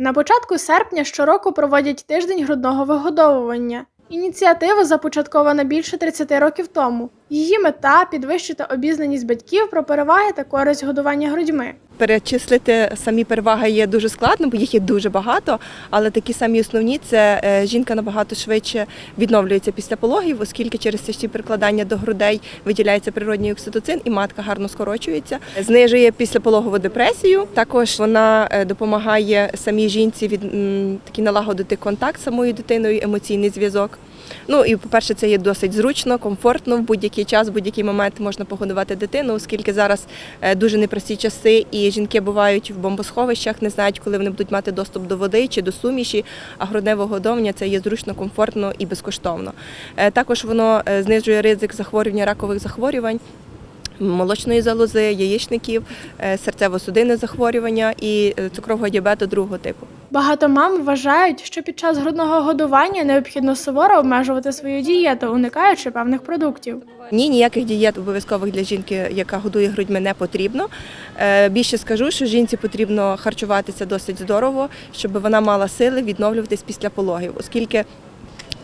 На початку серпня щороку проводять тиждень грудного вигодовування. Ініціатива започаткована більше 30 років тому. Її мета підвищити обізнаність батьків про переваги та користь годування грудьми. Перечислити самі переваги є дуже складно, бо їх є дуже багато. Але такі самі основні це е, жінка набагато швидше відновлюється після пологів, оскільки через тяжкі прикладання до грудей виділяється природній окситоцин і матка гарно скорочується. Знижує післяпологову депресію. Також вона е, допомагає самій жінці від м, таки налагодити контакт з самою дитиною, емоційний зв'язок. Ну і по-перше, це є досить зручно, комфортно в будь-який час, в будь-який момент можна погодувати дитину, оскільки зараз е, дуже непрості часи, і жінки бувають в бомбосховищах, не знають, коли вони будуть мати доступ до води чи до суміші. А грудне вигодовування це є зручно, комфортно і безкоштовно. Е, Також воно е, знижує ризик захворювання ракових захворювань. Молочної залози, яєчників, серцево-судинне захворювання і цукрового діабету другого типу. Багато мам вважають, що під час грудного годування необхідно суворо обмежувати свою дієту, уникаючи певних продуктів. Ні, ніяких дієт обов'язкових для жінки, яка годує грудьми, не потрібно. Е, Більше скажу, що жінці потрібно харчуватися досить здорово, щоб вона мала сили відновлюватись після пологів, оскільки.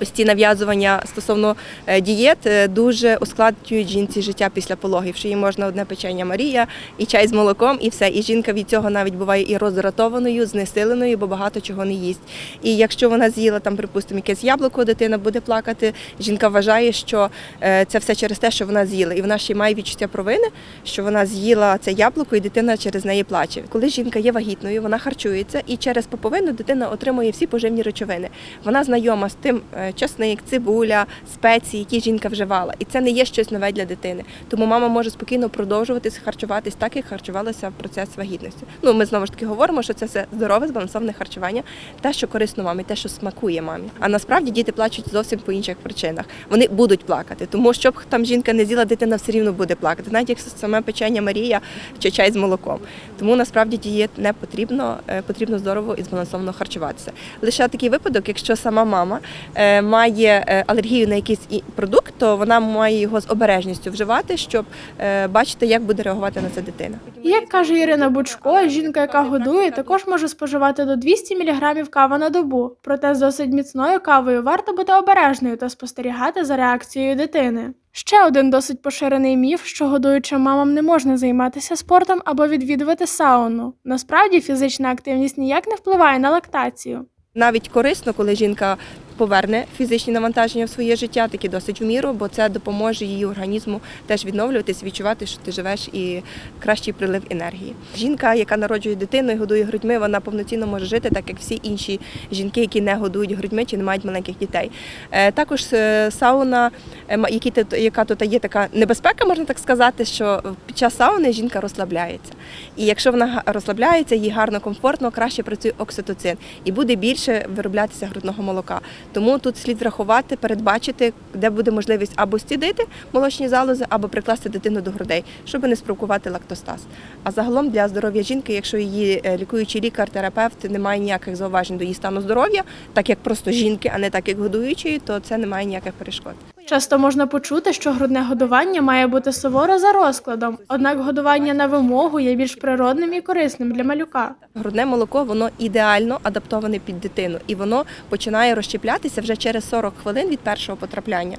Ось ці нав'язування стосовно е, дієт е, дуже ускладнюють жінці життя після пологів. Що їй можна одне печення Марія і чай з молоком, і все. І жінка від цього навіть буває і роздратованою, знесиленою, бо багато чого не їсть. І якщо вона з'їла там, припустимо, якесь яблуко, дитина буде плакати. Жінка вважає, що е, це все через те, що вона з'їла, і вона ще має відчуття провини, що вона з'їла це яблуко, і дитина через неї плаче. Коли жінка є вагітною, вона харчується, і через поповину дитина отримує всі поживні речовини. Вона знайома з тим часник, цибуля, спеції, які жінка вживала. І це не є щось нове для дитини. Тому мама може спокійно продовжувати харчуватись так, як харчувалася в процес вагітності. Ну, ми знову ж таки говоримо, що це все здорове, збалансоване харчування, те, що корисно мамі, те, що смакує мамі. А насправді діти плачуть зовсім по інших причинах. Вони будуть плакати, тому що б там жінка не з'їла, дитина все рівно буде плакати, навіть як саме печення Марія чи чай з молоком. Тому насправді дієт не потрібно, е, потрібно здорово і збалансовано харчуватися. Лише такий випадок, якщо сама мама е, має е, алергію на якийсь продукт, то вона має його з обережністю вживати, щоб е, бачити, як буде реагувати на це дитина. Як каже Ірина Бучко, жінка, яка годує, також може споживати до 200 мг кави на добу. Проте з досить міцною кавою варто бути обережною та спостерігати за реакцією дитини. Ще один досить поширений міф, що годуючим мамам не можна займатися спортом або відвідувати сауну. Насправді фізична активність ніяк не впливає на лактацію. Навіть корисно, коли жінка поверне фізичні навантаження в своє життя, таки досить в міру, бо це допоможе її організму теж відновлюватись, відчувати, що ти живеш і кращий прилив енергії. Жінка, яка народжує дитину і годує грудьми, вона повноцінно може жити, так як всі інші жінки, які не годують грудьми чи не мають маленьких дітей. Е, Також е, сауна, е, які яка тут є така небезпека, можна так сказати, що під час сауни жінка розслабляється. І якщо вона розслабляється, їй гарно, комфортно, краще працює окситоцин і буде більше вироблятися грудного молока. Тому тут слід врахувати, передбачити, де буде можливість або стідити молочні залози, або прикласти дитину до грудей, щоб не спровокувати лактостаз. А загалом для здоров'я жінки, якщо її е, лікуючий лікар, терапевт не має ніяких зауважень до її стану здоров'я, так як просто жінки, а не так як годуючої, то це не має ніяких перешкод. Часто можна почути, що грудне годування має бути суворо за розкладом, однак годування на вимогу є більш природним і корисним для малюка. Грудне молоко воно ідеально адаптоване під дитину, і воно починає розщеплятися вже через 40 хвилин від першого потрапляння.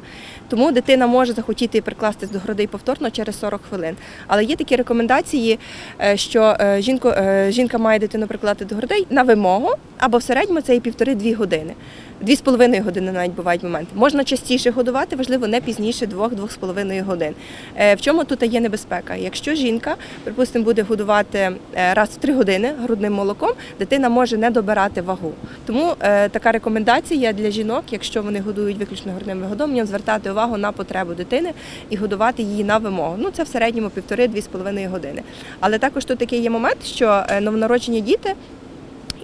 Тому дитина може захотіти прикластись до грудей повторно через 40 хвилин. Але є такі рекомендації, е, що е, е, жінка має дитину прикладати до грудей на вимогу, або в середньому це і півтори-дві години. Дві з половиною години навіть бувають моменти. Можна частіше годувати, важливо не пізніше двох-двох з половиною годин. Е, В чому тут є небезпека? Якщо жінка, припустимо, буде годувати е, раз в три години грудним молоком, дитина може не добирати вагу. Тому е, така рекомендація для жінок, якщо вони годують виключно грудним вигодовуванням, звертати увагу на потребу дитини і годувати її на вимогу. Ну це в середньому півтори-дві з половиною години. Але також тут такий є момент, що новонароджені діти.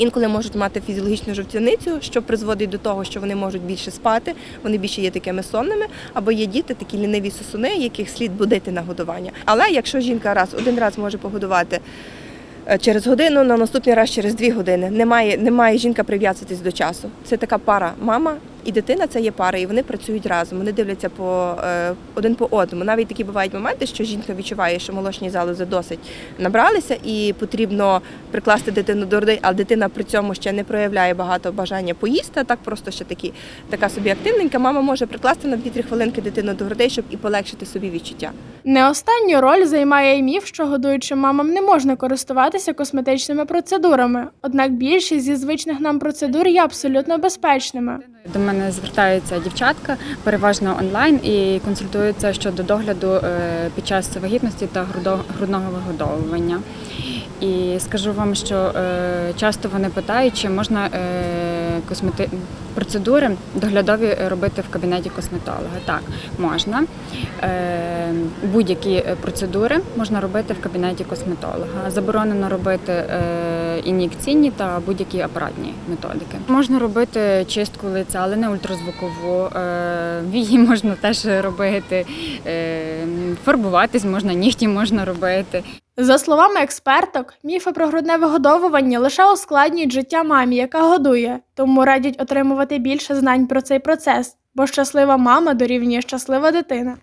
Інколи можуть мати фізіологічну жовтяницю, що призводить до того, що вони можуть більше спати, вони більше є такими сонними, або є діти, такі ліниві сосуни, яких слід будити на годування. Але якщо жінка раз один раз може погодувати е, через годину, на наступний раз через дві години, немає, немає не має жінка прив'язуватись до часу. Це така пара мама і дитина це є пара, і вони працюють разом. Вони дивляться по е, один по одному. Навіть такі бувають моменти, що жінка відчуває, що молочні залози досить набралися, і потрібно прикласти дитину до грудей, але дитина при цьому ще не проявляє багато бажання поїсти. а Так просто ще такі така собі активненька. Мама може прикласти на 2-3 хвилинки дитину до грудей, щоб і полегшити собі відчуття. Не останню роль займає й міф, що годуючим мамам не можна користуватися косметичними процедурами. Однак більшість зі звичних нам процедур є абсолютно безпечними. Мене звертається дівчатка переважно онлайн і консультуються щодо догляду е, під час вагітності та грудного вигодовування. І скажу вам, що е, часто вони питають, чи можна е, космети... процедури доглядові робити в кабінеті косметолога. Так, можна. Будь-які процедури можна робити в кабінеті косметолога. Заборонено робити ін'єкційні та будь-які апаратні методики. Можна робити чистку лиця, але не ультразвукову. Е, Вії можна теж робити, е, фарбуватись можна, нігті можна робити. За словами експерток, міфи про грудне вигодовування лише ускладнюють життя мамі, яка годує, тому радять отримувати більше знань про цей процес, бо щаслива мама дорівнює щаслива дитина.